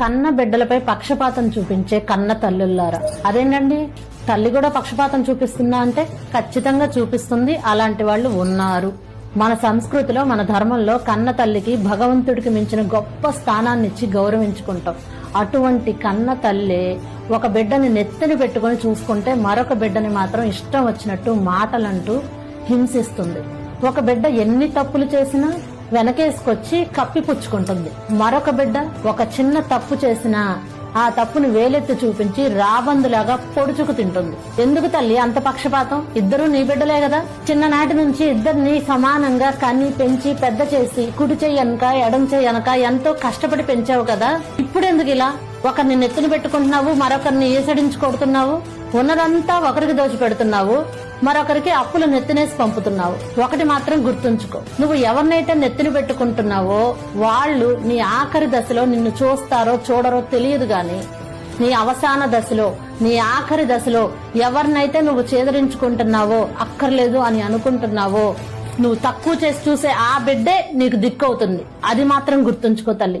కన్న బిడ్డలపై పక్షపాతం చూపించే కన్న తల్లుల్లారా. అదేంటండి? తల్లి కూడా పక్షపాతం చూపిస్తుందా అంటే ఖచ్చితంగా చూపిస్తుంది. అలాంటి వాళ్ళు ఉన్నారు. మన సంస్కృతిలో మన ధర్మంలో కన్న తల్లికి భగవంతుడికి మించిన గొప్ప స్థానాన్ని ఇచ్చి గౌరవించుకుంటాం. అటువంటి కన్న తల్లి ఒక బిడ్డని నెత్తిని పెట్టుకొని చూసుకుంటే మరొక బిడ్డని మాత్రం ఇష్టం వచ్చినట్టు మాటలంటూ హింసిస్తుంది. ఒక బిడ్డ ఎన్ని తప్పులు చేసినా వెనకేసుకొచ్చి కప్పిపుచ్చుకుంటుంది మరొక బిడ్డ ఒక చిన్న తప్పు చేసినా ఆ తప్పుని వేలెత్తి చూపించి రాబందులాగా పొడుచుకు తింటుంది. ఎందుకు తల్లి? అంత పక్షపాతం? ఇద్దరు నీ బిడ్డలే కదా? చిన్ననాటి నుంచి ఇద్దరిని సమానంగా కన్ని పెంచి పెద్ద చేసి కుడి చెయ్యనక ఎడం చెయ్యనక ఎంతో కష్టపడి పెంచావు కదా? ఇప్పుడెందుకు ఇలా? ఒకరిని నెత్తిన పెట్టుకుంటున్నావు మరొకరిని ఏసడించి కొడుతున్నావు? ఉన్నదంతా ఒకరికి దోచిపెడుతున్నావు? మరొకరికి అప్పులు నెత్తినేసి పంపుతున్నావు. ఒకటి మాత్రం గుర్తుంచుకో. నువ్వు ఎవరినైతే నెత్తిన పెట్టుకుంటున్నావో వాళ్ళు నీ ఆఖరి దశలో నిన్ను చూస్తారో చూడరో తెలియదు గాని నీ అవసాన దశలో నీ ఆఖరి దశలో ఎవరినైతే నువ్వు చేదరించుకుంటున్నావో అక్కర్లేదు అని అనుకుంటున్నావో నువ్వు తక్కువ చేసి చూసే ఆ బిడ్డే నీకు దిక్కవుతుంది అది మాత్రం గుర్తుంచుకో తల్లి.